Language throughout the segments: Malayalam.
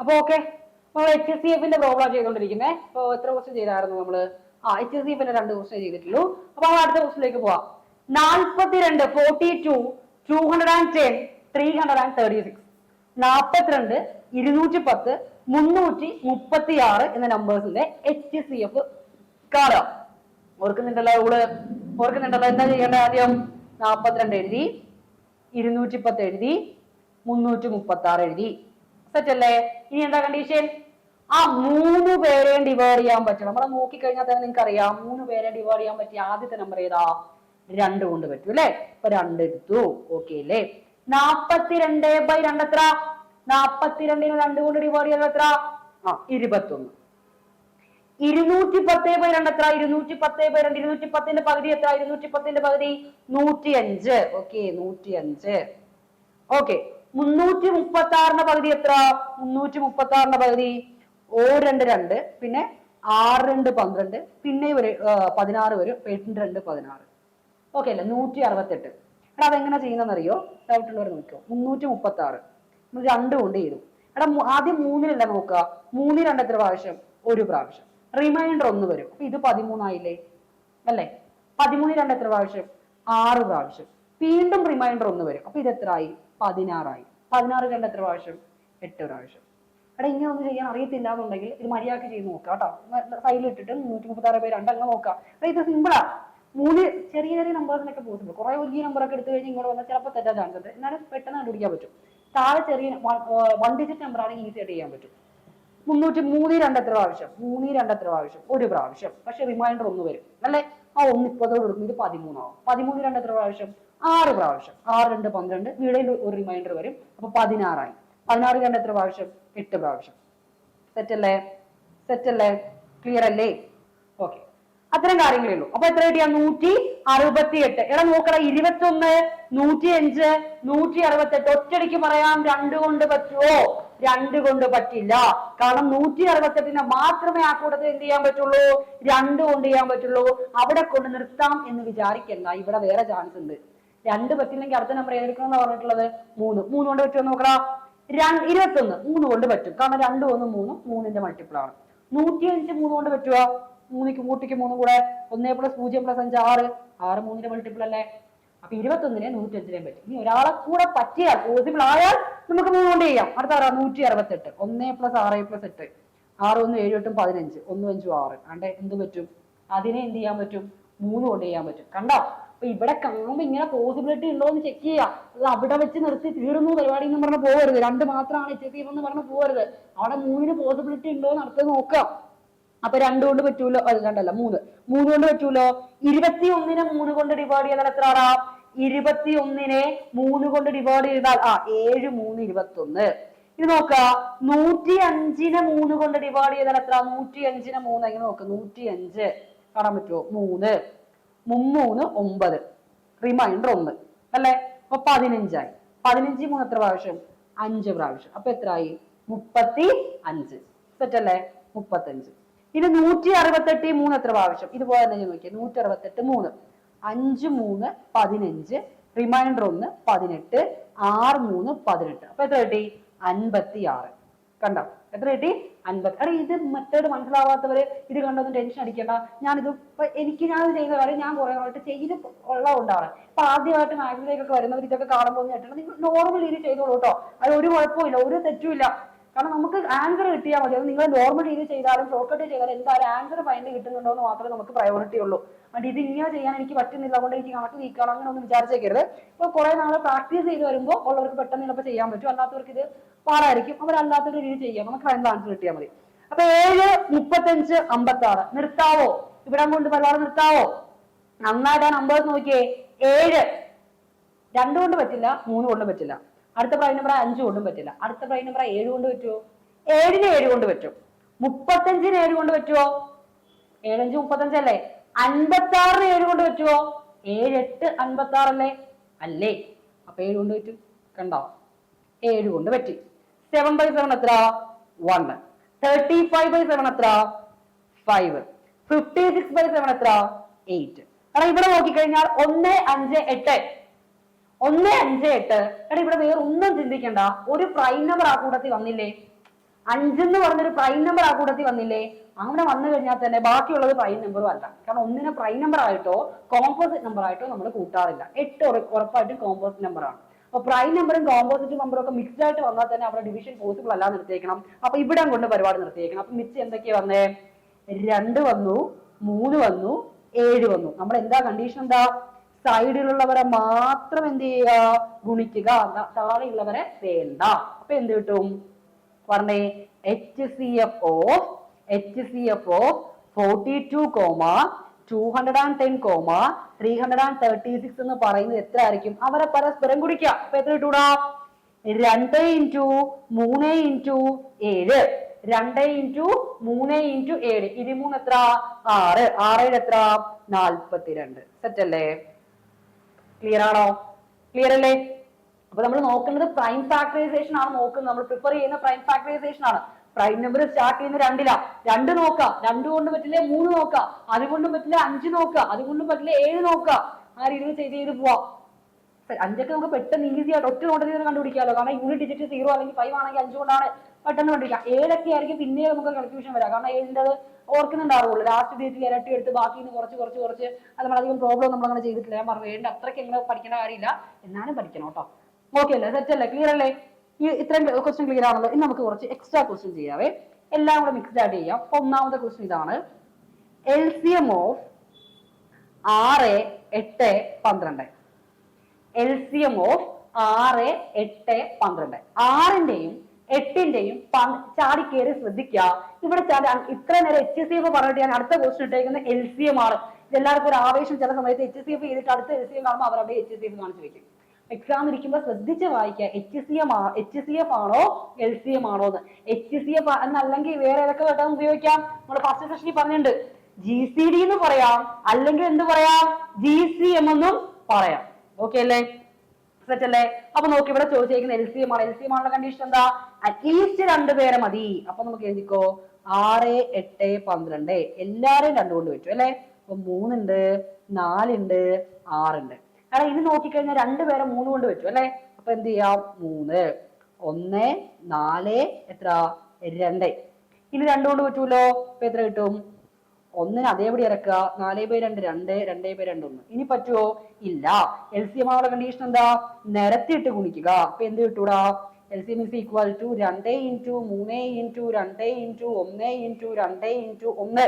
അപ്പൊ ഓക്കെ നമ്മൾ എച്ച് എസ് സി എഫിന്റെ പ്രോബ്ലം ചെയ്തോണ്ടിരിക്കുന്നത് അപ്പൊ എത്ര ക്വസ്റ്റ്യൻ ചെയ്തായിരുന്നു നമ്മൾ ആ എച്ച് എസ് സി എഫിന്റെ രണ്ട് ക്വസ്റ്റ്യൻ ചെയ്തിട്ടുള്ളൂ. അപ്പൊ നമ്മൾ അടുത്ത ക്വസ്റ്റിലേക്ക് പോവാം. നാൽപ്പത്തിരണ്ട് forty two two hundred and ten three hundred and thirty six നാൽപ്പത്തിരണ്ട് ഇരുന്നൂറ്റി പത്ത് മുന്നൂറ്റി മുപ്പത്തി ആറ് എന്ന നമ്പേഴ്സിന്റെ എച്ച് സി എഫ് കാണാം. ഓർക്കുന്നുണ്ടല്ലോ ഇവൾ? ഓർക്കുന്നുണ്ടല്ലോ എന്താ ചെയ്യേണ്ടത് ആദ്യം? നാൽപ്പത്തിരണ്ട് എഴുതി ഇരുന്നൂറ്റി പത്ത് എഴുതി മുന്നൂറ്റി മുപ്പത്തി ആറ് എഴുതി. സെറ്റ് അല്ലേ? ഇനി എന്താ കണ്ടീഷൻ ആ മൂന്ന് പേരെ ഡിവൈഡ് ചെയ്യാൻ പറ്റും നമ്മളെ നോക്കിക്കഴിഞ്ഞാൽ തന്നെ നിങ്ങൾക്ക് അറിയാം മൂന്ന് പേരെ ഡിവൈഡ് ചെയ്യാൻ പറ്റിയ ആദ്യത്തെ നമ്പർ ഏതാ? രണ്ട് കൊണ്ട് പറ്റും അല്ലേ? ഇപ്പൊ രണ്ട് എടുത്തു. ഓക്കെ അല്ലേ? നാപ്പത്തിരണ്ട് ബൈ രണ്ട് എത്ര? നാപ്പത്തിരണ്ടിന് രണ്ട് കൊണ്ട് ഡിവൈഡ് ചെയ്തത് എത്ര? ആ ഇരുപത്തൊന്ന്. ഇരുന്നൂറ്റി പത്ത് ബൈ രണ്ട് എത്ര? ഇരുന്നൂറ്റി പത്ത് ബൈ രണ്ട്. ഇരുന്നൂറ്റി പത്തിന്റെ പകുതി എത്ര? ഇരുന്നൂറ്റി പത്തിന്റെ പകുതി നൂറ്റി അഞ്ച് ഓക്കെ നൂറ്റി അഞ്ച് ഓക്കെ മുന്നൂറ്റി മുപ്പത്തി ആറിന്റെ പകുതി എത്ര? മുന്നൂറ്റി മുപ്പത്തി ആറിന്റെ പകുതി ഓ രണ്ട് രണ്ട് പിന്നെ ആറ് രണ്ട് പന്ത്രണ്ട് പിന്നെ ഒരു പതിനാറ് വരും എട്ട് രണ്ട് പതിനാറ്. ഓക്കെ അല്ലേ? നൂറ്റി അറുപത്തെട്ട് എടാ അതെങ്ങനെ ചെയ്യുന്നതെന്നറിയോ? ഡൗട്ട് ഉള്ളവർ നോക്കിയോ മുന്നൂറ്റി മുപ്പത്തി ആറ് രണ്ട് കൊണ്ട് ചെയ്തു. എടാ ആദ്യം മൂന്നിലല്ല നോക്കുക? മൂന്നിൽ രണ്ട് എത്ര പ്രാവശ്യം? ഒരു പ്രാവശ്യം. റിമൈൻഡർ ഒന്ന് വരും. അപ്പൊ ഇത് പതിമൂന്നായില്ലേ? അല്ലേ? പതിമൂന്നിൽ രണ്ട് എത്ര പ്രാവശ്യം? ആറ് പ്രാവശ്യം. വീണ്ടും റിമൈൻഡർ ഒന്ന് വരും. അപ്പൊ ഇത് എത്രയായി പതിനാറായി. പതിനാറ് രണ്ട് എത്ര പ്രാവശ്യം? എട്ട് പ്രാവശ്യം. എടാ ഇങ്ങനെ ഒന്നും ചെയ്യാൻ അറിയത്തില്ല എന്നുണ്ടെങ്കിൽ ഇത് മര്യാദയ്ക്ക് ചെയ്ത് നോക്കാം കേട്ടോ. സൈഡിൽ ഇട്ടിട്ട് മുന്നൂറ്റി മുപ്പത്തി ആറ് പേര് രണ്ടങ്ങ് നോക്കാം എടാ ഇത് സിമ്പിളാ മൂന്ന് ചെറിയ ചെറിയ നമ്പേഴ്സിനൊക്കെ പോസിബിൾ കുറെ വലിയ നമ്പറൊക്കെ എടുത്തു കഴിഞ്ഞ് ഇങ്ങോട്ട് വന്നാൽ ചിലപ്പോൾ തെറ്റാൻ ചാൻസ് ഉണ്ട് എന്നാലും പെട്ടെന്ന് കണ്ടുപിടിക്കാൻ പറ്റും. താഴെ ചെറിയ വൺ ഡിജിറ്റ് നമ്പർ ആണെങ്കിൽ ഈസി ആയിട്ട് ചെയ്യാൻ പറ്റും. മുന്നൂറ്റി മൂന്ന് രണ്ട് എത്ര പ്രാവശ്യം? മൂന്ന് രണ്ട് എത്ര പ്രാവശ്യം? ഒരു പ്രാവശ്യം. പക്ഷെ റിമൈൻഡർ ഒന്ന് വരും. അല്ലേ? ആ ഒന്ന് ഇപ്പതോട് കൊടുക്കും ഇത് പതിമൂന്നാവും. പതിമൂന്ന് രണ്ട് എത്ര പ്രാവശ്യം? ആറ് പ്രാവശ്യം. ആറ് രണ്ട് പന്ത്രണ്ട്. വീടിൽ ഒരു റിമൈൻഡർ വരും. അപ്പൊ പതിനാറായി. പതിനാറ് കണ്ട എത്ര പ്രാവശ്യം? എട്ട് പ്രാവശ്യം. സെറ്റ് അല്ലേ? സെറ്റ് അല്ലേ? ക്ലിയർ അല്ലേ? ഓക്കെ അത്തരം കാര്യങ്ങളേ ഉള്ളൂ. അപ്പൊ എത്ര കിട്ടിയാ? നൂറ്റി അറുപത്തി എട്ട് എടാ നോക്കട ഇരുപത്തി ഒന്ന് നൂറ്റി അഞ്ച് നൂറ്റി അറുപത്തി എട്ട് ഒറ്റടിക്ക് പറയാം രണ്ട് കൊണ്ട് പറ്റുമോ രണ്ട് കൊണ്ട് പറ്റില്ല. കാരണം നൂറ്റി അറുപത്തെട്ടിനെ മാത്രമേ ആ കൂട്ടത്തിൽ എന്ത് ചെയ്യാൻ പറ്റുള്ളൂ? രണ്ട് കൊണ്ട് ചെയ്യാൻ പറ്റുള്ളൂ. അവിടെ കൊണ്ട് നിർത്താം എന്ന് വിചാരിക്കണ്ട. ഇവിടെ വേറെ ചാൻസ് ഉണ്ട്. രണ്ട് പറ്റില്ലെങ്കിൽ അടുത്ത നമ്പർ ഏതെടുക്കണമെന്ന് പറഞ്ഞിട്ടുള്ളത്? മൂന്ന്. മൂന്ന് കൊണ്ട് പറ്റുമോ നോക്കടാ. രണ്ട് ഇരുപത്തൊന്ന്. മൂന്ന് കൊണ്ട് പറ്റും. കാരണം രണ്ട് ഒന്ന് മൂന്നും മൂന്നിന്റെ മൾട്ടിപ്പിൾ ആണ്. നൂറ്റി അഞ്ച് മൂന്ന് കൊണ്ട് പറ്റുമോ മൂന്നിക്ക് കൂട്ടിക്ക് മൂന്നും കൂടെ ഒന്നേ പ്ലസ് പൂജ്യം പ്ലസ് അഞ്ച് ആറ്. ആറ് മൂന്നിന്റെ മൾട്ടിപ്പിൾ അല്ലേ? അപ്പൊ ഇരുപത്തൊന്നിനെ നൂറ്റി അഞ്ചിനെയും പറ്റും. ഇനി ഒരാളെ കൂടെ പറ്റിയാൽ പോസിബിൾ ആയാൽ നമുക്ക് മൂന്ന് കൊണ്ട് ചെയ്യാം. അടുത്ത ആറാ നൂറ്റി അറുപത്തെട്ട് ഒന്നേ പ്ലസ് ആറ് പ്ലസ് എട്ട്. ആറ് ഒന്ന് ഏഴ് എട്ടും പതിനഞ്ച്. ഒന്നും അഞ്ചും ആറ്. അണ്ടേ എന്ത് പറ്റും? അതിനെ എന്ത് ചെയ്യാൻ പറ്റും? മൂന്ന് കൊണ്ട് ചെയ്യാൻ പറ്റും. കണ്ടോ? അപ്പൊ ഇവിടെ കാണുമ്പോ ഇങ്ങനെ പോസിബിലിറ്റി ഉണ്ടോ എന്ന് ചെക്ക് ചെയ്യുക അത് അവിടെ വെച്ച് നിർത്തി തീർന്നു പരിപാടി എന്ന് പറഞ്ഞ് പോകരുത് രണ്ട് മാത്രമാണ് ചെക്ക് എന്ന് പറഞ്ഞ് പോകരുത് അവിടെ മൂന്നിന് പോസിബിലിറ്റി ഉണ്ടോ എന്ന് അടുത്ത് നോക്കാം. അപ്പൊ രണ്ട് കൊണ്ട് പറ്റൂലോ? അത് രണ്ടല്ല മൂന്ന്. മൂന്ന് കൊണ്ട് പറ്റൂലോ? ഇരുപത്തി ഒന്നിനെ മൂന്ന് കൊണ്ട് ഡിവൈഡ് ചെയ്താൽ എത്ര ആറാ ഇരുപത്തി ഒന്നിനെ മൂന്ന് കൊണ്ട് ഡിവൈഡ് ചെയ്താൽ ആ ഏഴ് മൂന്ന് ഇരുപത്തി ഒന്ന് ഇത് നോക്ക. നൂറ്റി അഞ്ചിനെ മൂന്ന് കൊണ്ട് ഡിവൈഡ് ചെയ്താൽ എത്ര? നൂറ്റി അഞ്ചിനെ മൂന്ന്. എങ്ങനെ നോക്ക് നൂറ്റി അഞ്ച് കാണാൻ പറ്റുമോ മൂന്ന്. മുമ്മൂന്ന് ഒമ്പത്. റിമൈൻഡർ ഒന്ന്. അല്ലേ? അപ്പൊ പതിനഞ്ചായി. പതിനഞ്ച് മൂന്ന് എത്ര പ്രാവശ്യം? അഞ്ച് പ്രാവശ്യം. അപ്പൊ എത്രയായി? മുപ്പത്തി അഞ്ച് തെറ്റല്ലേ അല്ലേ? മുപ്പത്തഞ്ച് ഇനി നൂറ്റി അറുപത്തെട്ട് മൂന്ന് എത്ര പ്രാവശ്യം? ഇതുപോലെ തന്നെ ഞാൻ നോക്കിയാൽ നൂറ്റി അറുപത്തെട്ട് മൂന്ന്. അഞ്ച് മൂന്ന് പതിനഞ്ച്. റിമൈൻഡർ ഒന്ന് പതിനെട്ട്. ആറ് മൂന്ന് പതിനെട്ട്. അപ്പൊ എത്ര കിട്ടി? അൻപത്തി ആറ് കണ്ടോ? എത്ര കിട്ടി? അൻപത്. എടാ ഇത് മെത്തേഡ് മനസ്സിലാവാത്തവര് ഇത് കണ്ടൊന്നും ടെൻഷൻ അടിക്കണ്ട. ഞാനിത് ഇപ്പൊ എനിക്ക് ഞാൻ ചെയ്ത കാര്യം ഞാൻ കുറെ ആയിട്ട് ചെയ്ത് ഉള്ളതുകൊണ്ടാണ്. ഇപ്പൊ ആദ്യമായിട്ട് മാത്സിലേക്കൊക്കെ വരുന്നവർ ഇതൊക്കെ കാണുമ്പോൾ ഞെട്ടണം നിങ്ങൾ നോർമൽ രീതിയിൽ ചെയ്തോളൂ കേട്ടോ. അത് ഒരു കുഴപ്പമില്ല ഒരു തെറ്റുമില്ല കാരണം നമുക്ക് ആൻസർ കിട്ടിയാൽ മതി. അത് നിങ്ങൾ നോർമൽ രീതിയിൽ ചെയ്താലും ഷോർട്ട് കട്ട് ചെയ്താലും എന്തായാലും ആൻസർ ഫൈൻഡ് കിട്ടുന്നുണ്ടോ എന്ന് മാത്രമേ നമുക്ക് പ്രയോറിറ്റി ഉള്ളൂ. ഇത് ഇങ്ങനെ ചെയ്യാൻ എനിക്ക് പറ്റുന്നില്ല. അതുകൊണ്ട് എനിക്ക് കണക്ക് വീക്കാണ് അങ്ങനെ ഒന്നും വിചാരിച്ചേക്കരുത്. ഇപ്പൊ കുറെ നാൾ പ്രാക്ടീസ് ചെയ്ത് വരുമ്പോൾ ഉള്ളവർക്ക് പെട്ടെന്ന് ചിലപ്പോൾ ചെയ്യാൻ പറ്റും. അല്ലാത്തവർക്ക് ഇത് പാടായിരിക്കും. അവരല്ലാത്തൊരു രീതി ചെയ്യാം. നമുക്ക് ഫൈനൽ ആൻസർ കിട്ടിയാൽ മതി. അപ്പൊ ഏഴ് മുപ്പത്തഞ്ച് അമ്പത്തി ആറ് നിർത്താവോ? ഇവിടെ കൊണ്ട് പരിപാടി നിർത്താവോ? നന്നായിട്ട് ആ നമ്പേഴ്സ് നോക്കിയേ. ഏഴ്. രണ്ടു കൊണ്ട് പറ്റില്ല. മൂന്ന് കൊണ്ട് പറ്റില്ല. അടുത്ത പ്രൈം നമ്പർ അഞ്ച് കൊണ്ടും പറ്റില്ല. അടുത്ത പ്രൈം നമ്പർ ഏഴ് കൊണ്ട് പറ്റുമോ ഏഴിന് ഏഴ് കൊണ്ട് പറ്റും. മുപ്പത്തഞ്ചിന് ഏഴ് കൊണ്ട് പറ്റുമോ ഏഴഞ്ച് മുപ്പത്തഞ്ചല്ലേ? അൻപത്തി ആറിന് ഏഴ് കൊണ്ട് പറ്റുമോ ഏഴ് എട്ട് അൻപത്തി ആറല്ലേ അല്ലേ? അപ്പൊ ഏഴ് കൊണ്ട് പറ്റും. കണ്ടോ? ഏഴ് കൊണ്ട് പറ്റി. സെവൻ ബൈ സെവൻ എത്ര one thirty five by seven എത്ര five fifty six by seven എത്ര എയ്റ്റ് കാരണം ഇവിടെ നോക്കിക്കഴിഞ്ഞാൽ ഒന്ന് അഞ്ച് എട്ട്. ഒന്ന് അഞ്ച് എട്ട്. എടാ ഇവിടെ വേറെ ഒന്നും ചിന്തിക്കണ്ട. ഒരു പ്രൈം നമ്പർ ആ കൂട്ടത്തിൽ വന്നില്ലേ? അഞ്ചെന്ന് പറഞ്ഞൊരു പ്രൈം നമ്പർ ആ കൂട്ടത്തിൽ വന്നില്ലേ? അങ്ങനെ വന്നു കഴിഞ്ഞാൽ തന്നെ ബാക്കിയുള്ളത് പ്രൈം നമ്പറും അല്ല. കാരണം ഒന്നിനെ പ്രൈം നമ്പർ ആയിട്ടോ കോമ്പോസിറ്റ് നമ്പർ ആയിട്ടോ നമ്മൾ കൂട്ടാറില്ല. എട്ട് ഉറ- ഉറപ്പായിട്ടും കോമ്പോസിറ്റ് നമ്പറാണ് അപ്പൊ പ്രൈം നമ്പറും കോമ്പോസിറ്റ് നമ്പറും ഒക്കെ മിക്സ്ഡ് ആയിട്ട് വന്നാൽ തന്നെ അവിടെ ഡിവിഷൻ പോസിബിൾ അല്ല നിർത്തിയേക്കണം. അപ്പൊ ഇവിടെ കൊണ്ട് പരിപാടി നിർത്തിയേക്കണം. അപ്പൊ മിച്ച് എന്തൊക്കെയാ വന്നേ? രണ്ട് വന്നു മൂന്ന് വന്നു ഏഴ് വന്നു. നമ്മൾ എന്താ കണ്ടീഷൻ എന്താ? സൈഡിലുള്ളവരെ മാത്രം എന്ത് ചെയ്യുക? ഗുണിക്കുക. താഴെയുള്ളവരെ വേണ്ട. അപ്പൊ എന്ത് കിട്ടും? പറഞ്ഞേ H C F of H C F of forty two comma two hundred and ten comma three hundred and thirty six എന്ന് പറയുന്നത് എത്ര ആയിരിക്കും? അവരെ പരസ്പരം കുടിക്കുക അപ്പൊ എത്ര കിട്ടൂടാ? രണ്ട് ഇന്റു മൂന്ന് ഇന്റു ഏഴ്. രണ്ട് ഇന്റു മൂന്ന് ഇന്റു ഏഴ്. ഇരുമൂന്ന് എത്ര? ആറ്. ആറേഴ് എത്ര? നാൽപ്പത്തിരണ്ട് സെറ്റ് അല്ലേ? ക്ലിയർ ആണോ? ക്ലിയർ അല്ലേ? അപ്പൊ നമ്മൾ നോക്കുന്നത് പ്രൈം ഫാക്ടറൈസേഷൻ ആണ് നോക്കുന്നത്. നമ്മൾ പ്രിഫർ ചെയ്യുന്ന പ്രൈം ഫാക്ടറൈസേഷൻ ആണ്. പ്രൈം നമ്പർ സ്റ്റാർട്ട് ചെയ്യുന്ന രണ്ടിലാ. രണ്ട് നോക്കാം രണ്ട് കൊണ്ട് പറ്റില്ല മൂന്ന് നോക്കാം അതുകൊണ്ടും പറ്റില്ല അഞ്ച് നോക്കാം അതുകൊണ്ടും പറ്റില്ല ഏഴ് നോക്കാം ആ രീതിയിൽ ചെയ്ത് ചെയ്ത് പോവാം. അഞ്ചൊക്കെ നമുക്ക് പെട്ടെന്ന് ഈസി ആയിട്ട് ഒറ്റ നോട്ടത്തിൽ തന്നെ കണ്ടുപിടിക്കാമല്ലോ കാരണം യൂണിറ്റ് ഡിജിറ്റ് സീറോ അല്ലെങ്കിൽ ഫൈവ് ആണെങ്കിൽ അഞ്ച് കൊണ്ടാണ് പെട്ടെന്ന് കണ്ടുപിടിക്കാം ഏഴൊക്കെ ആയിരിക്കും പിന്നെ നമുക്ക് കൺഫ്യൂഷൻ വരാം. കാരണം ഏഴിന്റെ ഓർക്കുന്നുണ്ടാവുള്ളൂ. ലാസ്റ്റ് ഡിജിറ്റ് ഇരട്ടി എടുത്ത് ബാക്കി നിന്ന് കുറച്ച് കുറച്ച് കുറച്ച് അത് നമ്മളധികം പ്രോബ്ലം നമ്മൾ അങ്ങനെ ചെയ്തിട്ടില്ല. ഞാൻ പറഞ്ഞു ഏഴിന്റെ അത്രയ്ക്ക് എങ്ങനെ പഠിക്കേണ്ട കാര്യമില്ല. എന്നാലും പഠിക്കണം കേട്ടോ. ഓക്കെ അല്ലേ സെറ്റ് അല്ലേ? ക്ലിയർ അല്ലേ? ഈ ഇത്രയും ക്വസ്റ്റ്യൻ ക്ലിയർ ആണല്ലോ. ഇനി നമുക്ക് കുറച്ച് എക്സ്ട്രാ ക്വസ്റ്റ്യൻ ചെയ്യാവേ. എല്ലാം കൂടെ മിക്സ്ഡ് ആയിട്ട് ചെയ്യാം. ഒന്നാമത്തെ ക്വസ്റ്റ്യൻ ഇതാണ്. എൽ സി എം ഓഫ് ആറ് എട്ട് പന്ത്രണ്ട്. എൽ സി എം ഓഫ് ആറ് എട്ട് പന്ത്രണ്ട്. ആറിന്റെയും എട്ടിന്റെയും ചാടി കയറി ശ്രദ്ധിക്കുക ഇവിടെ ഇത്ര നേരം എച്ച് സി എഫ് പറഞ്ഞിട്ട് ഞാൻ അടുത്ത ക്വസ്റ്റ്യൻ ഇട്ടേക്കുന്ന എൽ സി എം ആണ്. ഇതെല്ലാവർക്കും ഒരു ആവേശം ചില സമയത്ത് എച്ച് സി എഫ് ചെയ്തിട്ട് അടുത്ത എൽ സി എം കാണുമ്പോൾ അവർ അവിടെ എച്ച് സി എഫ് കാണിച്ചു വെക്കും. എക്സാം ഇരിക്കുമ്പോൾ ശ്രദ്ധിച്ച് വായിക്കുക. H C M H C F ആണോ? എൽ സി എം ആണോ എന്ന്. എച്ച് സി എഫ് എന്നല്ലെങ്കിൽ വേറെ ഏതൊക്കെ ഘട്ടം ഉപയോഗിക്കാം? നമ്മൾ ഫസ്റ്റ് സെഷനിൽ പറഞ്ഞിട്ടുണ്ട്. ജി സി ഡി എന്ന് പറയാം. അല്ലെങ്കിൽ എന്ത് പറയാം? ജി സി എം എന്നും പറയാം. ഓക്കെ അല്ലേ? സെറ്റ് അല്ലേ? അപ്പൊ നോക്കി ഇവിടെ ചോദിച്ചേക്കുന്ന എൽ സി എം ആണ്. എൽ സി എം ആണുള്ള കണ്ടീഷൻ എന്താ? അറ്റ്ലീസ്റ്റ് രണ്ട് പേരെ മതി. അപ്പൊ നമുക്ക് എഴുതിക്കോ. ആറ് എട്ട് പന്ത്രണ്ട്. എല്ലാരെയും രണ്ടുകൊണ്ട് പറ്റും അല്ലെ? അപ്പൊ മൂന്നുണ്ട് നാലുണ്ട് ആറുണ്ട്. കാരണം ഇത് നോക്കിക്കഴിഞ്ഞാൽ രണ്ട് പേരെ മൂന്ന് കൊണ്ട് വെച്ചു അല്ലെ? അപ്പൊ എന്ത് ചെയ്യാം? മൂന്ന് ഒന്ന് നാല് എത്ര രണ്ട്. ഇനി രണ്ട് കൊണ്ട് പറ്റൂലോ? അപ്പൊ എത്ര കിട്ടും? ഒന്നിന് അതേപടി ഇറക്കുക. നാല് ബൈ രണ്ട് രണ്ട് രണ്ടേ ബൈ രണ്ട് ഒന്ന്. ഇനി പറ്റുമോ ഇല്ല. എൽ സി എം ആവുള്ള കണ്ടീഷൻ എന്താ? നിരത്തിയിട്ട് ഗുണിക്കുക. അപ്പൊ എന്ത് കിട്ടൂടാ? L C M is equal to രണ്ട് ഇന്റു മൂന്ന് ഇന്റു രണ്ട് ഇന്റു ഒന്ന് ഇന്റു രണ്ട് ഇന്റു ഒന്ന്.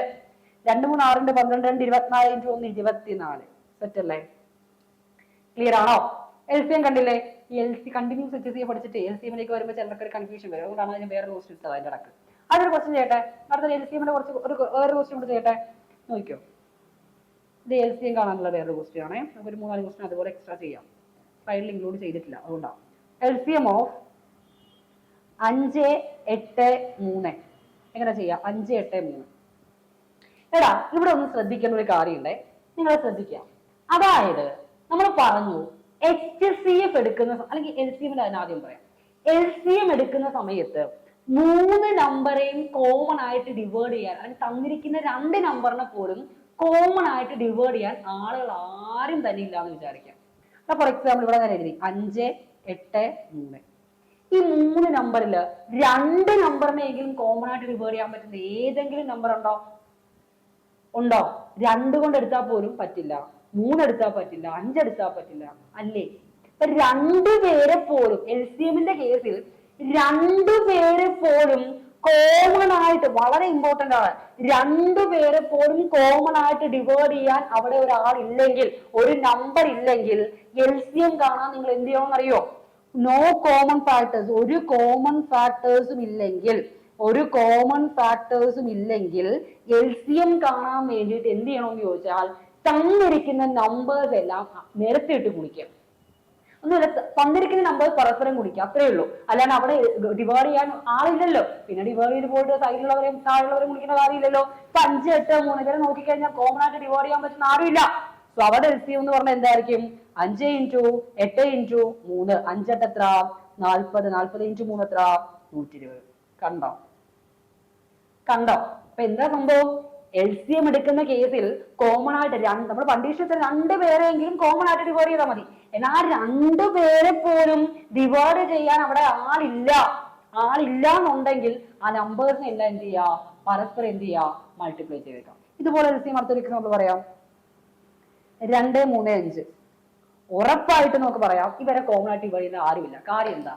രണ്ട് മൂന്ന് ആറിന്റെ പന്ത്രണ്ട് രണ്ട് ഇരുപത്തിനാല് ഇന്റു ഒന്ന് ഇരുപത്തിനാല്. സെറ്റ് അല്ലേ? ക്ലിയർ ആണോ? എൽ സി എം കണ്ടില്ലേ? ഈ L C continues H C പഠിച്ചിട്ട് എൽ സി എമ്മിലേക്ക് വരുമ്പോൾ ചിലർക്ക് ഒരു കൺഫ്യൂഷൻ വരും. അതുകൊണ്ടാണ് അതിന് വേറെ ക്വസ്റ്റൻ എടുത്തത് അതിന്റെ ഇടയ്ക്ക്. അതൊരു ക്വസ്റ്റൻ ചെയ്യട്ടെ. അടുത്ത എൽ സി എമ്മിന്റെ കുറച്ച് ഒരു വേറെ ക്വസ്റ്റ്യൻ കൂടെ ചെയ്യട്ടെ. നോക്കിയോ ഇത് എൽ സി എം കാണാനുള്ള വേറൊരു ക്വസ്റ്റ്യൻ ആണേ. നമുക്ക് ഒരു മൂന്നാൽ ക്വസ്റ്റൻ അതുപോലെ എക്സ്ട്രാ ചെയ്യാം. ഫയലിൽ ഇൻക്ലൂഡ് ചെയ്തിട്ടില്ല. അതുകൊണ്ടാണ് എൽ സി എം ഓഫ് അഞ്ച് എട്ട് മൂന്ന്. എങ്ങനെ ചെയ്യാം? അഞ്ച് എട്ട് മൂന്ന്. എടാ ഇവിടെ ഒന്ന് ശ്രദ്ധിക്കേണ്ട ഒരു കാര്യമുണ്ടേ. നിങ്ങൾ ശ്രദ്ധിക്കുക. അതായത് നമ്മൾ പറഞ്ഞു എച്ച് സി എഫ് എടുക്കുന്ന അല്ലെങ്കിൽ എൽ സി എഫിന്റെ ആദ്യം പറയാം. എൽ സി എം എടുക്കുന്ന സമയത്ത് മൂന്ന് നമ്പറേയും കോമൺ ആയിട്ട് ഡിവേർഡ് ചെയ്യാൻ അല്ലെങ്കിൽ തന്നിരിക്കുന്ന രണ്ട് നമ്പറിനെ പോലും കോമൺ ആയിട്ട് ഡിവേർഡ് ചെയ്യാൻ ആളുകൾ ആരും തന്നെ ഇല്ല എന്ന് വിചാരിക്കാം ഫോർ എക്സാമ്പിൾ ഇവിടെ ഞാൻ എഴുതി അഞ്ച് എട്ട് മൂന്ന്. ഈ മൂന്ന് നമ്പറിൽ രണ്ട് നമ്പറിനെങ്കിലും കോമൺ ആയിട്ട് ഡിവേർഡ് ചെയ്യാൻ പറ്റുന്ന ഏതെങ്കിലും നമ്പർ ഉണ്ടോ? ഉണ്ടോ? രണ്ട് കൊണ്ട് എടുത്താൽ പോലും പറ്റില്ല. മൂന്ന് എടുത്താൽ പറ്റില്ല അഞ്ചെടുത്താൽ പറ്റില്ല. അല്ലേ? ഇപ്പൊ രണ്ടു പേരെ പോലും എൽ സി എമ്മിന്റെ കേസിൽ രണ്ടു പേരെ പോലും കോമൺ ആയിട്ട് വളരെ ഇമ്പോർട്ടന്റ് ആണ്. രണ്ടു പേരെ പോലും കോമൺ ആയിട്ട് ഡിവൈഡ് ചെയ്യാൻ അവിടെ ഒരാൾ ഇല്ലെങ്കിൽ ഒരു നമ്പർ ഇല്ലെങ്കിൽ എൽ സി എം കാണാൻ നിങ്ങൾ എന്ത് ചെയ്യണമെന്ന് അറിയോ നോ കോമൺ ഫാക്ടേഴ്സ് ഒരു കോമൺ ഫാക്ടേഴ്സും ഇല്ലെങ്കിൽ ഒരു കോമൺ ഫാക്ടേഴ്സും ഇല്ലെങ്കിൽ എൽ സി എം കാണാൻ വേണ്ടിയിട്ട് എന്ത് ചെയ്യണമെന്ന് ചോദിച്ചാൽ തന്നിരിക്കുന്ന നമ്പേഴ്സ് എല്ലാം നിരത്തിയിട്ട് കുളിക്കുക ഒന്നുമില്ല തന്നിരിക്കുന്ന നമ്പേഴ്സ് പരസ്പരം കുടിക്കുക അത്രേ ഉള്ളൂ. അല്ലാണ്ട് അവിടെ ഡിവൈഡ് ചെയ്യാൻ ആളില്ലല്ലോ. പിന്നെ ഡിവൈഡ് ചെയ്ത് പോയിട്ട് സൈഡിലുള്ളവരെയും താഴെയുള്ളവരെയും കുടിക്കുന്ന കാര്യമില്ലല്ലോ. ഇപ്പൊ അഞ്ച് എട്ട് മൂന്ന് ഇവരെ നോക്കിക്കഴിഞ്ഞാൽ കോമൺ ആയിട്ട് ഡിവൈഡ് ചെയ്യാൻ പറ്റുന്ന ആരുമില്ല. സോ അവിടെ എൽ എന്ന് പറഞ്ഞാൽ എന്തായിരിക്കും? അഞ്ച് ഇന്റു എട്ട് ഇന്റു മൂന്ന്. അഞ്ചെട്ട് എത്ര? നാൽപ്പത്. നാൽപ്പത് ഇന്റു മൂന്ന് എത്ര? നൂറ്റി ഇരുപത് കണ്ടോ? കണ്ടോ? അപ്പൊ എന്താ സംഭവം? എൽ സി എം എടുക്കുന്ന കേസിൽ കോമൺ ആയിട്ട് രണ്ട് നമ്മൾ കണ്ടീഷൻ രണ്ട് പേരെങ്കിലും കോമൺ ആയിട്ട് ഡിവൈഡ് ചെയ്താൽ മതി. എന്നാൽ ആ രണ്ട് പേരെ പോലും ഡിവൈഡ് ചെയ്യാൻ അവിടെ ആളില്ല. ആളില്ല എന്നുണ്ടെങ്കിൽ ആ നമ്പേഴ്സിനെ എല്ലാം എന്ത് ചെയ്യാ? പരസ്പരം എന്ത് ചെയ്യാ? മൾട്ടിപ്ലൈ ചെയ്തേക്കാം ഇതുപോലെ എൽ സി എം അടുത്തൊരു നമ്മൾ പറയാം. രണ്ട് മൂന്ന് അഞ്ച്. ഉറപ്പായിട്ട് നമുക്ക് പറയാം ഇവരെ കോമൺ ആയിട്ട് ഇവരിൽ ആരുമില്ല. കാര്യം എന്താ?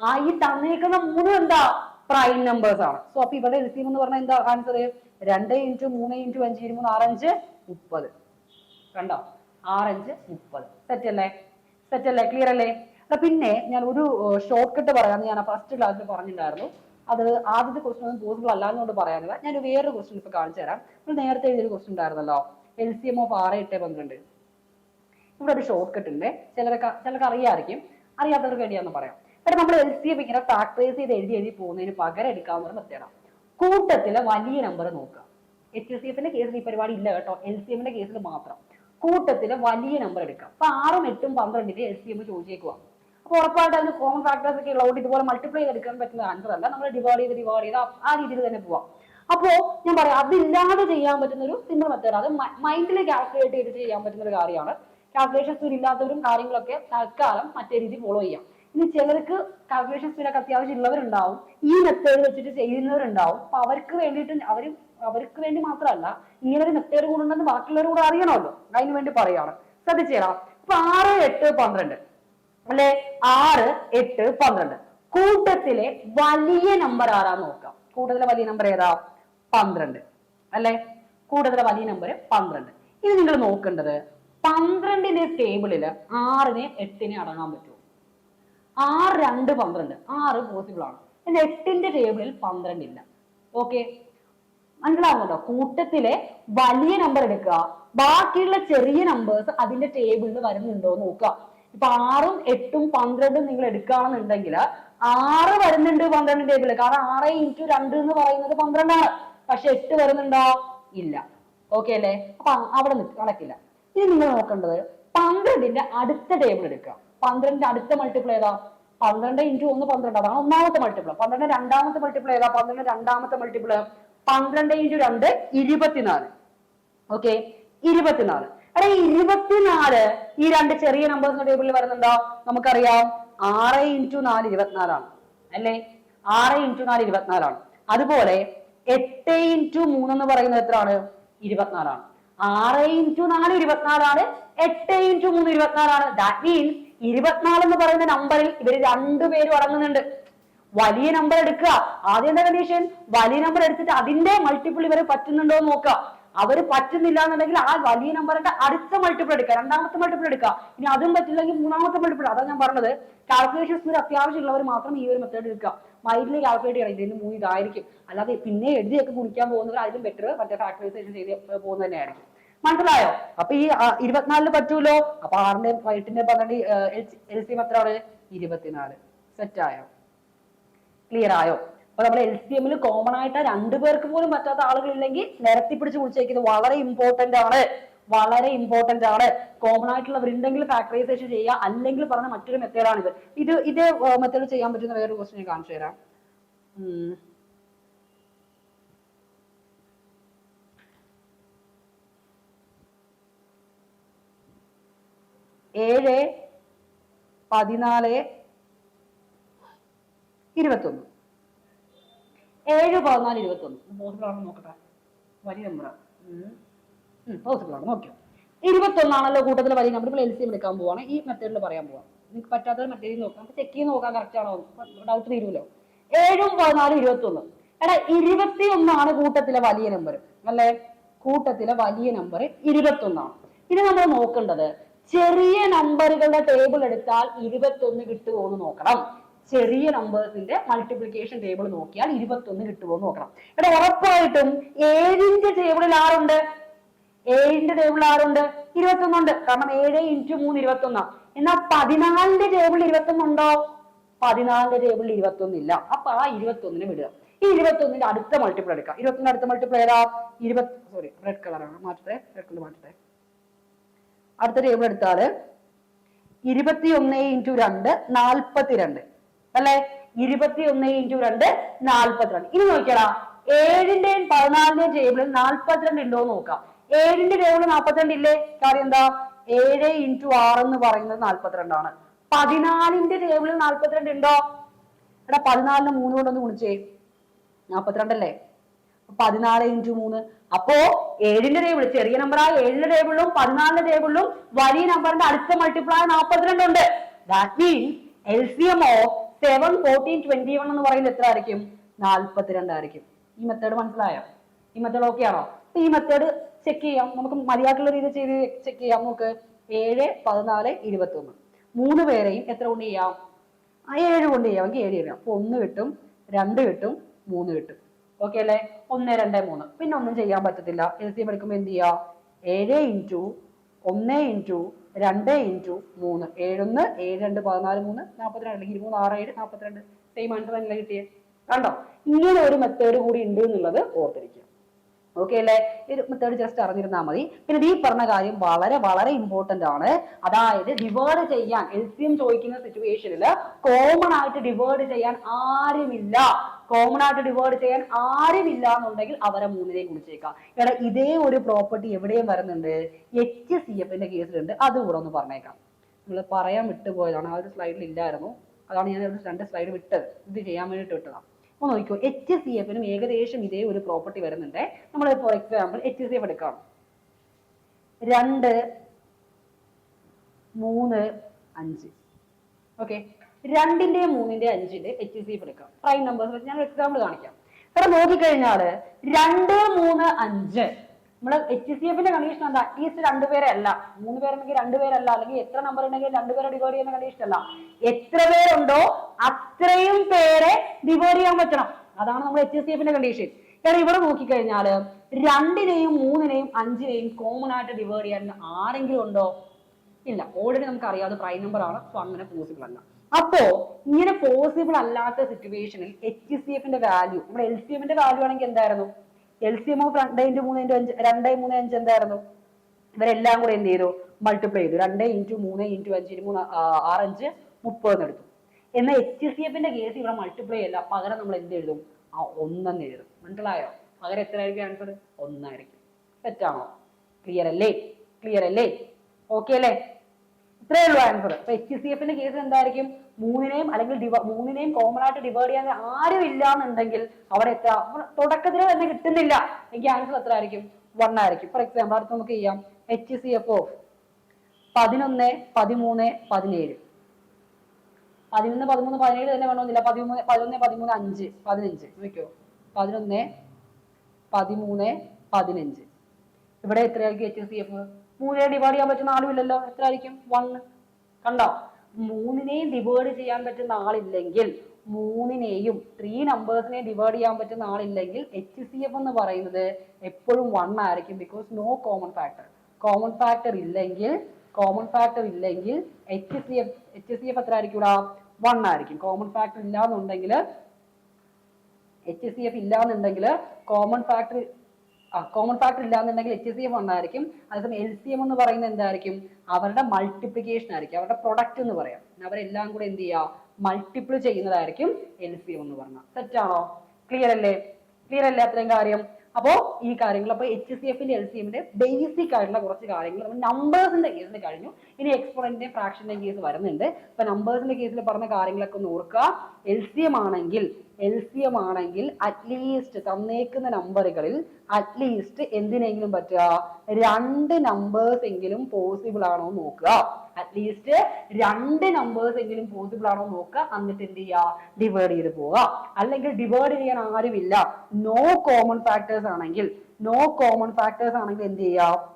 ആ ഈ തന്നേക്കുന്ന മൂന്നും എന്താ? പ്രൈം നമ്പേഴ്സ് ആണ്. സോ അപ്പൊ ഇവിടെ എൽസിയം എന്ന് പറഞ്ഞാൽ എന്താ ആൻസർ രണ്ട് ഇന്റു മൂന്ന് ഇന്റു അഞ്ച് ഇരുമൂന്ന് ആറഞ്ച് മുപ്പത്. കണ്ടോ? ആറഞ്ച് മുപ്പത്. സെറ്റ് അല്ലേ? സെറ്റ് അല്ലേ? ക്ലിയർ അല്ലേ? അല്ല പിന്നെ ഞാൻ ഒരു ഷോർട്ട് കട്ട് പറയാമെന്ന് ഞാൻ ഫസ്റ്റ് ക്ലാസ്സിൽ പറഞ്ഞിട്ടുണ്ടായിരുന്നു. അത് ആദ്യത്തെ ക്വസ്റ്റൻ ഒന്നും പോസിബിൾ അല്ലാന്നുകൊണ്ട് പറയാനില്ല. ഞാൻ വേറൊരു ക്വസ്റ്റൻ ഇപ്പൊ കാണിച്ചു തരാം. നമ്മൾ നേരത്തെ എഴുതിയൊരു ക്വസ്റ്റൻ ഉണ്ടായിരുന്നല്ലോ. എൽ സി എം ഓഫ് ആറ് എട്ട് പന്ത്രണ്ട്. ഇവിടെ ഒരു ഷോർട്ട് കട്ട് ഉണ്ട്. ചിലർക്ക് ചിലർക്ക് അറിയാമായിരിക്കും അറിയാത്തവർക്ക് വേണ്ടിയാന്ന് പറയാം. ഇവിടെ നമ്മൾ എൽ സി എം ഇങ്ങനെ ഫാക്ടറൈസ് ചെയ്ത് എഴുതി എഴുതി പോകുന്നതിന് പകരം എടുക്കാവുന്ന ഒരു മെത്തേഡാണ് കൂട്ടത്തിലെ വലിയ നമ്പർ നോക്കുക. എച്ച് സി എഫിന്റെ കേസിൽ ഈ പരിപാടി ഇല്ല കേട്ടോ. എൽ സി എമ്മിന്റെ കേസിൽ മാത്രം. കൂട്ടത്തിലെ വലിയ നമ്പർ എടുക്കാം അപ്പൊ ആറും എട്ടും പന്ത്രണ്ടിന്റെ എൽ സി എം ചോദിച്ചേക്കുക അപ്പൊ ഉറപ്പായിട്ട് അതിന് കോമൺ ഫാക്ടേഴ്സ് ഒക്കെ ഉള്ളതുകൊണ്ട് ഇതുപോലെ മൾട്ടിപ്ലൈ ചെയ്തെടുക്കാൻ പറ്റുന്ന ആൻസർ അല്ല. നമ്മൾ ഡിവൈഡ് ചെയ്ത് ഡിവൈഡ് ചെയ്ത് ആ- രീതിയിൽ തന്നെ പോവാം. അപ്പോ ഞാൻ പറയാം അതില്ലാതെ ചെയ്യാൻ പറ്റുന്ന ഒരു സിമ്പിൾ മെത്തേഡ് അത് മൈൻഡിൽ കാൽക്കുലേറ്റ് ചെയ്തിട്ട് ചെയ്യാൻ പറ്റുന്ന ഒരു കാര്യമാണ് കാൽക്കുലേഷൻ ഇല്ലാത്തവരും കാര്യങ്ങളൊക്കെ തൽക്കാലം മറ്റേ രീതി ഫോളോ ചെയ്യാം. ഇനി ചിലർക്ക് കാൽക്കുലേഷൻ സ്പീഡൊക്കെ അത്യാവശ്യം ഉള്ളവരുണ്ടാവും. ഈ മെത്തേഡ് വെച്ചിട്ട് ചെയ്യുന്നവരുണ്ടാവും. അപ്പൊ അവർക്ക് വേണ്ടിയിട്ട് അവർ അവർക്ക് വേണ്ടി മാത്രമല്ല ഇങ്ങനെ ഒരു മെത്തേഡ് കൂടെ ഉണ്ടെന്ന് ബാക്കിയുള്ളവർ കൂടെ അറിയണമല്ലോ. അതിന് വേണ്ടി പറയാണ്. ശ്രദ്ധിച്ചേരാം. അപ്പൊ ആറ് എട്ട് പന്ത്രണ്ട്. അല്ലെ? ആറ് എട്ട് പന്ത്രണ്ട്. കൂട്ടത്തിലെ വലിയ നമ്പർ ആരാന്ന് നോക്കാം. കൂട്ടത്തിലെ വലിയ നമ്പർ ഏതാ? പന്ത്രണ്ട്. അല്ലെ? കൂട്ടത്തിലെ വലിയ നമ്പർ പന്ത്രണ്ട്. ഇത് നിങ്ങൾ നോക്കേണ്ടത് പന്ത്രണ്ടിന്റെ ടേബിളിൽ ആറിനെ എട്ടിനെ അടങ്ങാൻ പറ്റുമോ ആറ് രണ്ട് പന്ത്രണ്ട്. ആറ് പോസിബിൾ ആണ്. എന്നാൽ എട്ടിന്റെ ടേബിളിൽ പന്ത്രണ്ട് ഇല്ല. ഓക്കെ മനസ്സിലാവുന്നുണ്ടോ? കൂട്ടത്തിലെ വലിയ നമ്പർ എടുക്കുക. ബാക്കിയുള്ള ചെറിയ നമ്പേഴ്സ് അതിന്റെ ടേബിളിൽ വരുന്നുണ്ടോ നോക്കുക. ഇപ്പൊ ആറും എട്ടും പന്ത്രണ്ടും നിങ്ങൾ എടുക്കുകയാണെന്നുണ്ടെങ്കിൽ ആറ് വരുന്നുണ്ട് പന്ത്രണ്ട് ടേബിളിൽ കാരണം ആറ് ഇന്റു രണ്ട് എന്ന് പറയുന്നത് പന്ത്രണ്ടാണ്. പക്ഷെ എട്ട് വരുന്നുണ്ടോ? ഇല്ല. ഓക്കെ അല്ലേ? അപ്പൊ അവിടെ കണക്കില്ല. ഇനി നിങ്ങൾ നോക്കേണ്ടത് പന്ത്രണ്ടിന്റെ അടുത്ത ടേബിൾ എടുക്കുക. പന്ത്രണ്ടിന്റെ അടുത്ത മൾട്ടിപ്ലൈ ഏതാ? പന്ത്രണ്ട് ഇന്റു ഒന്ന് പന്ത്രണ്ട് അതാണ് ഒന്നാമത്തെ മൾട്ടിപ്പിൾ പന്ത്രണ്ട് രണ്ടാമത്തെ മൾട്ടിപ്ലൈ ഏതാ? പന്ത്രണ്ട് രണ്ടാമത്തെ മൾട്ടിപ്പിൾ പന്ത്രണ്ട് ഇന്റു രണ്ട് ഇരുപത്തിനാല്. ഓക്കെ ഇരുപത്തിനാല്. ഈ ഇരുപത്തിനാല് ഈ രണ്ട് ചെറിയ നമ്പേഴ്സിന്റെ ടേബിളിൽ വരുന്നുണ്ടോ നമുക്കറിയാം. ആറ് ഇന്റു നാല് ഇരുപത്തിനാലാണ്. അല്ലേ? ആറ് ഇന്റു നാല് ഇരുപത്തിനാലാണ്. അതുപോലെ എട്ട് ഇന്റു മൂന്ന് എന്ന് പറയുന്നത് എത്രയാണ്? ഇരുപത്തിനാലാണ്. ആറ് ഇന്റു നാല് ഇരുപത്തിനാലാണ് എട്ട് ഇന്റു മൂന്ന് ഇരുപത്തിനാലാണ്. ദാറ്റ് മീൻസ് ഇരുപത്തിനാല് എന്ന് പറയുന്ന നമ്പറിൽ ഇവർ രണ്ടുപേരും അടങ്ങുന്നുണ്ട്. വലിയ നമ്പർ എടുക്കുക. ആദ്യം എന്താ കണ്ടീഷൻ വലിയ നമ്പർ എടുത്തിട്ട് അതിന്റെ മൾട്ടിപ്പിൾ ഇവർ പറ്റുന്നുണ്ടോ എന്ന് നോക്കുക. അവർ പറ്റുന്നില്ല എന്നുണ്ടെങ്കിൽ ആ വലിയ നമ്പറിന്റെ അടുത്ത മൾട്ടിപ്പിൾ എടുക്കുക. രണ്ടാമത്തെ മൾട്ടിപ്പിൾ എടുക്കുക. ഇനി അതും പറ്റില്ലെങ്കിൽ മൂന്നാമത്തെ മൾട്ടിപ്പിൾ അതാണ് ഞാൻ പറഞ്ഞത്. കാൽക്കുലേഷൻസ് ഒരു അത്യാവശ്യമുള്ളവർ മാത്രം ഈ ഒരു മെത്തേഡ് എടുക്കുക. മൈൻഡിൽ കാൽക്കുലേറ്റ് ചെയ്യണം. ഇതിന് മൂന്ന് ഇതായിരിക്കും. അല്ലാതെ പിന്നെ എഴുതിയൊക്കെ കുടിക്കാൻ പോകുന്നവർ അതിലും ബെറ്റർ മറ്റേ ഫാക്ടറൈസേഷൻ ചെയ്ത് പോകുന്നത് തന്നെയായിരിക്കും. മനസ്സിലായോ? അപ്പൊ ഈ ഇരുപത്തിനാലിന് പറ്റൂലോ? അപ്പൊ ആറിന്റെ എട്ടിന്റെ പന്ത്രണ്ട് എൽ സി എത്ര എത്രയാണ് ഇരുപത്തിനാല്. സെറ്റ് ആയോ? ക്ലിയർ ആയോ? അപ്പൊ നമ്മൾ എൽ സി എമ്മിൽ കോമൺ ആയിട്ട് രണ്ടു പേർക്ക് പോലും പറ്റാത്ത ആളുകൾ ഇല്ലെങ്കിൽ നിരത്തി പിടിച്ച് വിളിച്ചേക്കുന്നത് വളരെ ഇമ്പോർട്ടന്റ് ആണ്. വളരെ ഇമ്പോർട്ടന്റ് ആണ്. കോമൺ ആയിട്ടുള്ളവരുണ്ടെങ്കിൽ ഫാക്ടറൈസേഷൻ ചെയ്യുക അല്ലെങ്കിൽ പറഞ്ഞ മറ്റൊരു മെത്തേഡാണിത് ഇത് ഇത് മെത്തേഡ് ചെയ്യാൻ പറ്റുന്ന വേറൊരു ക്വസ്റ്റ്യൻ കാണിച്ചു തരാം. ഏഴ് പതിനാല് ഇരുപത്തൊന്ന്. ഏഴ് പതിനാല് ഇരുപത്തൊന്ന്. പോസിബിൾ ആണെന്ന് നോക്കട്ടെ. വലിയ നമ്പർ പോസിബിൾ ആണ് നോക്കിയോ ഇരുപത്തൊന്നാണല്ലോ കൂട്ടത്തിൽ വലിയ നമ്പർ എൽ സി എം എടുക്കാൻ പോവാണ്. ഈ മെത്തേഡിൽ പറയാൻ പോവാം നിങ്ങൾക്ക് പറ്റാത്തത് മെത്തേഡിൽ നോക്കാം. അപ്പൊ ചെക്ക് ചെയ്ത് നോക്കാം കറക്റ്റ് ആണോ ഡൗട്ട് തീരുമല്ലോ ഏഴും പതിനാലും ഇരുപത്തൊന്ന്. എടാ ഇരുപത്തി ഒന്നാണ് കൂട്ടത്തിലെ വലിയ നമ്പർ അല്ലേ? കൂട്ടത്തിലെ വലിയ നമ്പർ ഇരുപത്തൊന്നാണ്. ഇനി നമ്മൾ നോക്കേണ്ടത് ചെറിയ നമ്പറുകളുടെ ടേബിൾ എടുത്താൽ ഇരുപത്തൊന്ന് കിട്ടുമോ എന്ന് നോക്കണം. ചെറിയ നമ്പേഴ്സിന്റെ മൾട്ടിപ്ലിക്കേഷൻ ടേബിൾ നോക്കിയാൽ ഇരുപത്തൊന്ന് കിട്ടുമോ എന്ന് നോക്കണം. എടാ ഉറപ്പായിട്ടും ഏഴിന്റെ ടേബിളിൽ ആറുണ്ട്. ഏഴിന്റെ ടേബിൾ ആറുണ്ട്. ഇരുപത്തൊന്നുണ്ട് കാരണം ഏഴ് ഇന്റു മൂന്ന് ഇരുപത്തൊന്നാ. എന്നാൽ പതിനാലിന്റെ ടേബിൾ ഇരുപത്തൊന്നുണ്ടോ പതിനാലിന്റെ ടേബിളിൽ ഇരുപത്തൊന്നില്ല അപ്പൊ ആ ഇരുപത്തൊന്നിന് വിടുക. ഈ ഇരുപത്തൊന്നിന്റെ അടുത്ത മൾട്ടിപ്പിൾ എടുക്കാം. ഇരുപത്തൊന്നിന്റെ അടുത്ത മൾട്ടിപ്പിൾ ഏതാ? ഇരുപത്തി സോറി റെഡ് കളറാണ് മാറ്റട്ടെ റെഡ് കളർ മാറ്റട്ടെ. അടുത്ത ടേബിൾ എടുത്താൽ ഇരുപത്തി ഒന്ന് ഇന്റു രണ്ട് നാൽപ്പത്തിരണ്ട് അല്ലെ? ഇരുപത്തി ഒന്ന് ഇന്റു രണ്ട് നാൽപ്പത്തിരണ്ട് ഇനി നോക്കിയടാ ഏഴിന്റെയും പതിനാലിന്റെയും ടേബിളിൽ നാൽപ്പത്തിരണ്ട് ഉണ്ടോ എന്ന് നോക്കാം. ഏഴിന്റെ ടേബിളിൽ നാൽപ്പത്തിരണ്ട് ഇല്ലേ? കാര്യം എന്താ? ഏഴ് ഇന്റു ആറ് എന്ന് പറയുന്നത് നാൽപ്പത്തിരണ്ടാണ് പതിനാലിന്റെ ടേബിളിൽ നാൽപ്പത്തിരണ്ട് ഉണ്ടോ? എടാ പതിനാലിന് മൂന്ന് കൊണ്ടൊന്ന് ഗുണിച്ചേ. നാപ്പത്തിരണ്ടല്ലേ പതിനാല് ഇന്റു മൂന്ന്. അപ്പോ ഏഴിന്റെ ടേബിൾ ചെറിയ നമ്പറായ ഏഴിന്റെ ടേബിളിലും പതിനാലിന്റെ ടേബിളിലും വലിയ നമ്പറിന്റെ അടുത്ത മൾട്ടിപ്ലൈ നാൽപ്പത്തിരണ്ട് ഉണ്ട്. That means L C M of seven fourteen twenty one എന്ന് പറയുന്നത് എത്ര ആയിരിക്കും? നാൽപ്പത്തിരണ്ട് ആയിരിക്കും. ഈ മെത്തേഡ് മനസ്സിലായോ? ഈ മെത്തേഡ് ഓക്കെ ആണോ? ഈ മെത്തേഡ് ചെക്ക് ചെയ്യാം. നമുക്ക് മതിയായിട്ടുള്ള രീതിയിൽ ചെയ്ത് ചെക്ക് ചെയ്യാം. നമുക്ക് ഏഴ് പതിനാല് ഇരുപത്തി ഒന്ന് മൂന്ന് പേരെയും എത്ര കൊണ്ട് ചെയ്യാം? ആ ഏഴ് കൊണ്ട് ചെയ്യാം. എനിക്ക് ഏഴ് ചെയ്യാം. അപ്പൊ ഒന്ന് കിട്ടും രണ്ട് കിട്ടും മൂന്ന് കിട്ടും. ഓക്കെ അല്ലേ? ഒന്ന് രണ്ട് മൂന്ന്. പിന്നെ ഒന്നും ചെയ്യാൻ പറ്റത്തില്ല. എൽ സി എം എടുക്കുമ്പോൾ എന്ത് ചെയ്യാ? ഏഴ് ഇന്റു ഒന്ന് ഇന്റു രണ്ട് ഇന്റു മൂന്ന്. ഏഴൊന്ന് ഏഴ് രണ്ട് പതിനാല് മൂന്ന് നാൽപ്പത്തിരണ്ട് അല്ലെങ്കിൽ ഇരുപത് ആറ് ഏഴ് നാൽപ്പത്തിരണ്ട് സെയിം ആൻസർ തന്നെ കിട്ടിയേ? കണ്ടോ? ഇങ്ങനെ ഒരു മെത്തേഡ് കൂടി ഉണ്ട് എന്നുള്ളത് ഓർത്തിരിക്കുക. ഓക്കെ അല്ലേ? ഒരു മെത്തേഡ് ജസ്റ്റ് അറിഞ്ഞിരുന്നാൽ മതി. പിന്നെ ഈ പറഞ്ഞ കാര്യം വളരെ വളരെ ഇമ്പോർട്ടന്റ് ആണ്. അതായത് ഡിവേർഡ് ചെയ്യാൻ എൽ സി എം ചോദിക്കുന്ന സിറ്റുവേഷനിൽ കോമൺ ആയിട്ട് ഡിവേർഡ് ചെയ്യാൻ ആരുമില്ല. കോമൺ ആയിട്ട് ഡിവൈഡ് ചെയ്യാൻ ആരുമില്ല എന്നുണ്ടെങ്കിൽ അവരെ മൂന്നിനെയും കുറിച്ചേക്കാം എടാ ഇതേ ഒരു പ്രോപ്പർട്ടി എവിടെയും വരുന്നുണ്ട്? എച്ച് സി എഫിന്റെ കേസിലുണ്ട്. അതുകൂടെ ഒന്ന് പറഞ്ഞേക്കാം. നിങ്ങൾ പറയാൻ വിട്ടുപോയതാണ്. ആ ഒരു സ്ലൈഡിൽ ഇല്ലായിരുന്നു. അതാണ് ഞാൻ രണ്ട് സ്ലൈഡ് വിട്ടത്. ഇത് ചെയ്യാൻ വേണ്ടിയിട്ട് വിട്ടതാണ് അപ്പൊ നോക്കിക്കോ എച്ച് സി എഫിനും ഏകദേശം ഇതേ ഒരു പ്രോപ്പർട്ടി വരുന്നുണ്ട്. നമ്മൾ for example H C F എടുക്കാം. രണ്ട് മൂന്ന് അഞ്ച്. ഓക്കെ രണ്ടിന്റെ മൂന്നിന്റെ അഞ്ചിന്റെ എച്ച് സി എഫ് എടുക്കാം. പ്രൈം നമ്പേഴ്സ് വെച്ച് ഞാൻ എക്സാമ്പിൾ കാണിക്കാം. ഇവിടെ നോക്കിക്കഴിഞ്ഞാൽ രണ്ട് മൂന്ന് അഞ്ച്. നമ്മൾ എച്ച് സി എഫിന്റെ കണ്ടീഷൻ എന്താ? അറ്റ്ലീസ്റ്റ് രണ്ടുപേരെ അല്ല മൂന്ന് പേരുണ്ടെങ്കിൽ രണ്ടുപേരല്ല അല്ലെങ്കിൽ എത്ര നമ്പർ ഉണ്ടെങ്കിൽ രണ്ടുപേരെ ഡിവൈഡ് ചെയ്യുന്ന കണ്ടീഷൻ അല്ല. എത്ര പേരുണ്ടോ അത്രയും പേരെ ഡിവൈഡ് ചെയ്യാൻ പറ്റണം. അതാണ് നമ്മൾ എച്ച് സി എഫിന്റെ കണ്ടീഷൻ കാരണം ഇവിടെ നോക്കിക്കഴിഞ്ഞാൽ രണ്ടിനെയും മൂന്നിനെയും അഞ്ചിനെയും കോമൺ ആയിട്ട് ഡിവൈഡ് ചെയ്യാൻ ആരെങ്കിലും ഉണ്ടോ? ഇല്ല. ഓൾറെഡി നമുക്ക് അറിയാതെ പ്രൈം നമ്പർ ആണ്. സോ അങ്ങനെ പോസിബിൾ അല്ല. അപ്പോ ഇങ്ങനെ പോസിബിൾ അല്ലാത്ത സിറ്റുവേഷനിൽ എച്ച് സി എഫിന്റെ വാല്യൂ നമ്മുടെ എൽ സി എഫിന്റെ വാല്യൂ ആണെങ്കിൽ എന്തായിരുന്നു? എൽ സി എം രണ്ട് ഇന്റു മൂന്ന് ഇന്റു അഞ്ച് രണ്ട് മൂന്ന് അഞ്ച് എന്തായിരുന്നു? ഇവരെല്ലാം കൂടെ എന്ത് ചെയ്തു? മൾട്ടിപ്ലൈ ചെയ്തു. രണ്ട് ഇന്റു മൂന്ന് ഇന്റു അഞ്ച് ഇന്റു മൂന്ന് ആ, ആറഞ്ച് മുപ്പതെന്ന് എടുത്തു. എന്നാൽ എച്ച് സി എഫിന്റെ കേസ് ഇവിടെ മൾട്ടിപ്ലൈ അല്ല പകരം നമ്മൾ എന്ത് എഴുതും? ആ ഒന്നെന്ന് എഴുതും. മനസ്സിലായോ? പകരം എത്ര ആയിരിക്കും ആൻസർ ഒന്നായിരിക്കും തെറ്റാണോ ക്ലിയർ അല്ലേ? ക്ലിയർ അല്ലേ? ഓക്കെ അല്ലേ? ഇത്രയേ ഉള്ളൂ ആൻസർ അപ്പൊ എച്ച് സി എഫിന്റെ കേസ് എന്തായിരിക്കും? മൂന്നിനെയും അല്ലെങ്കിൽ ഡിവ മൂന്നിനെയും കോമൺ ആയിട്ട് ഡിവൈഡ് ചെയ്യാൻ ആരും ഇല്ല എന്നുണ്ടെങ്കിൽ അവിടെ എത്ര? തുടക്കത്തിൽ തന്നെ കിട്ടുന്നില്ല. എനിക്ക് ആൻസർ എത്ര ആയിരിക്കും വൺ ആയിരിക്കും. ഫോർ എക്സാമ്പിൾ അടുത്ത് നമുക്ക് ചെയ്യാം. എച്ച് സി എഫ് ഓഫ് പതിനൊന്ന് പതിമൂന്ന് പതിനേഴ്. പതിനൊന്ന് പതിമൂന്ന് പതിനേഴ് തന്നെ വേണമെന്നില്ല. പതിമൂന്ന് പതിനൊന്ന് പതിമൂന്ന് അഞ്ച് പതിനഞ്ച്. നോക്കിയോ പതിനൊന്ന് പതിമൂന്ന് പതിനഞ്ച്. ഇവിടെ എത്രയായിരിക്കും എച്ച് സി എഫ് മൂന്നിനെ ഡിവൈഡ് ചെയ്യാൻ പറ്റുന്ന ആളുമില്ലല്ലോ? എത്ര ആയിരിക്കും വൺ കണ്ടോ? മൂന്നിനെയും ഡിവൈഡ് ചെയ്യാൻ പറ്റുന്ന ആളില്ലെങ്കിൽ മൂന്നിനെയും ത്രീ നമ്പേഴ്സിനെ ഡിവൈഡ് ചെയ്യാൻ പറ്റുന്ന ആളില്ലെങ്കിൽ എച്ച് സി എഫ് എന്ന് പറയുന്നത് എപ്പോഴും വൺ ആയിരിക്കും because no common factor common factor ഇല്ലെങ്കിൽ കോമൺ ഫാക്ടർ ഇല്ലെങ്കിൽ H C F H C F എത്ര ആയിരിക്കും വൺ ആയിരിക്കും. കോമൺ ഫാക്ടർ ഇല്ലാന്നുണ്ടെങ്കിൽ എച്ച് സി എഫ് ഇല്ലാന്നുണ്ടെങ്കിൽ കോമൺ ഫാക്ടർ കോമൺ ഫാക്ടർ ഇല്ലാന്നുണ്ടെങ്കിൽ എച്ച് സി എം ഒന്നായിരിക്കും. അതേസമയം എൽ സി എം എന്ന് പറയുന്നത് എന്തായിരിക്കും? അവരുടെ മൾട്ടിപ്ലിക്കേഷൻ ആയിരിക്കും. അവരുടെ പ്രൊഡക്റ്റ് എന്ന് പറയാം. അവരെല്ലാം കൂടെ എന്ത് ചെയ്യുക? മൾട്ടിപ്പിൾ ചെയ്യുന്നതായിരിക്കും എൽ സി എം എന്ന് പറഞ്ഞാൽ. തെറ്റാണോ ക്ലിയർ അല്ലേ? ക്ലിയർ അല്ലേ അത്രയും കാര്യം? അപ്പോ ഈ കാര്യങ്ങൾ അപ്പൊ എച്ച് സി എഫിന്റെ എൽ സി എമ്മിന്റെ ബേസിക് ആയിട്ടുള്ള കുറച്ച് കാര്യങ്ങൾ. നമ്പേഴ്സിന്റെ കേസിൽ കഴിഞ്ഞു. ഇനി എക്സ്പോണന്റിന്റെ ഫ്രാക്ഷന്റെ കേസ് വരുന്നുണ്ട്. അപ്പൊ നമ്പേഴ്സിന്റെ കേസിൽ പറഞ്ഞ കാര്യങ്ങളൊക്കെ ഒന്ന് ഓർക്കുക. എൽ സി എം ആണെങ്കിൽ എൽ സി എം ആണെങ്കിൽ അറ്റ്ലീസ്റ്റ് തന്നേക്കുന്ന നമ്പറുകളിൽ അറ്റ്ലീസ്റ്റ് എന്തിനെങ്കിലും പറ്റുക? രണ്ട് നമ്പേഴ്സ് എങ്കിലും പോസിബിൾ ആണോ നോക്കുക. അറ്റ്ലീസ്റ്റ് രണ്ട് നമ്പേഴ്സ് എങ്കിലും പോസിബിൾ ആണോ നോക്കുക. എന്നിട്ട് എന്ത് ചെയ്യുക? ഡിവൈഡ് ചെയ്ത് പോവുക. അല്ലെങ്കിൽ ഡിവൈഡ് ചെയ്യാൻ ആരുമില്ല. നോ കോമൺ ഫാക്ടേഴ്സ് ആണെങ്കിൽ നോ കോമൺ ഫാക്ടേഴ്സ് ആണെങ്കിൽ എന്ത് ചെയ്യുക?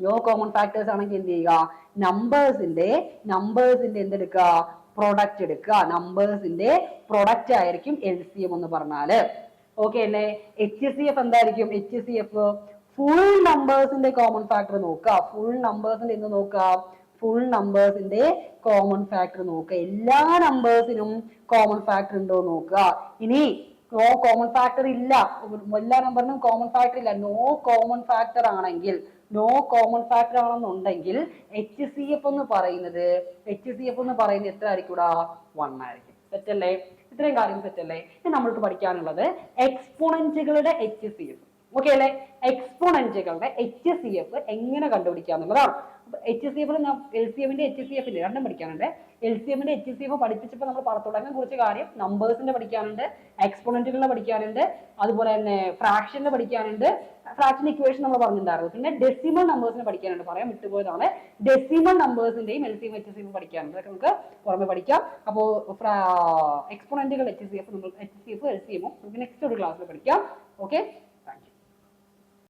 നോ കോമൺ ഫാക്ടേഴ്സ് ആണെങ്കിൽ എന്ത് ചെയ്യുക? നമ്പേഴ്സിന്റെ നമ്പേഴ്സിന്റെ എന്തെടുക്കുക പ്രൊഡക്റ്റ് എടുക്കുക? നമ്പേഴ്സിന്റെ പ്രൊഡക്റ്റ് ആയിരിക്കും എൽ സി എം എന്ന് പറഞ്ഞാൽ. ഓക്കെ അല്ലേ? എച്ച് സി എഫ് എന്തായിരിക്കും? എച്ച് സി എഫ് ഫുൾ നമ്പേഴ്സിന്റെ കോമൺ ഫാക്ടർ നോക്കുക. ഫുൾ നമ്പേഴ്സിന്റെ എന്ത് നോക്കുക? ഫുൾ നമ്പേഴ്സിന്റെ കോമൺ ഫാക്ടർ നോക്കുക. എല്ലാ നമ്പേഴ്സിനും കോമൺ ഫാക്ടർ ഉണ്ടോ നോക്കുക. ഇനി നോ കോമൺ ഫാക്ടർ ഇല്ല. എല്ലാ നമ്പറിനും കോമൺ ഫാക്ടർ ഇല്ല. നോ കോമൺ ഫാക്ടർ ആണെങ്കിൽ നോ കോമൺ ഫാക്ടർ ആണെന്നുണ്ടെങ്കിൽ എച്ച് സി എഫ് എന്ന് പറയുന്നത് എച്ച് സി എഫ് എന്ന് പറയുന്നത് എത്ര ആയിരിക്കൂടാ? വൺ ആയിരിക്കും. സെറ്റല്ലേ ഇത്രയും കാര്യം സെറ്റല്ലേ ഇനി നമ്മൾക്ക് പഠിക്കാനുള്ളത് എക്സ്പോണൻസുകളുടെ എച്ച് സി എഫ് ഓക്കെ അല്ലെ എക്സ്പോണന്റുകളുടെ എച്ച് സി എഫ് എങ്ങനെ കണ്ടുപിടിക്കുക എന്നുള്ളതാണ് എച്ച് സി എഫിൽ എൽ സി എഫിന്റെ എച്ച് സി എഫിന്റെ രണ്ടും പഠിക്കാനുണ്ട്. എൽ സി എമ്മിന്റെ എച്ച് സി എഫ് പഠിപ്പിച്ചപ്പോൾ നമ്മൾ തുടങ്ങാൻ കുറച്ച് കാര്യം നമ്പേഴ്സിന്റെ പഠിക്കാനുണ്ട് എക്സ്പോണന്റുകളുടെ പഠിക്കാനുണ്ട് അതുപോലെ തന്നെ ഫ്രാക്ഷന്റെ പഠിക്കാനുണ്ട്. ഫ്രാക്ഷൻ ഇക്വേഷൻ നമ്മൾ പറഞ്ഞിട്ടുണ്ടായിരുന്നു. പിന്നെ ഡെസിമൽ നമ്പേഴ്സിനെ പഠിക്കാനുണ്ട്. പറയാൻ വിട്ടുപോയതാണ്. Decimal നമ്പേഴ്സിന്റെയും L C M H C M പഠിക്കാനുണ്ട്. നമുക്ക് പുറമെ പഠിക്കാം. അപ്പോൾ എക്സ്പോണന്റുകൾ എച്ച് സി എഫ് നമ്മൾ H C F L C എമ്മും നമുക്ക് നെക്സ്റ്റ് ഒരു ക്ലാസ്സിൽ പഠിക്കാം. ഓക്കെ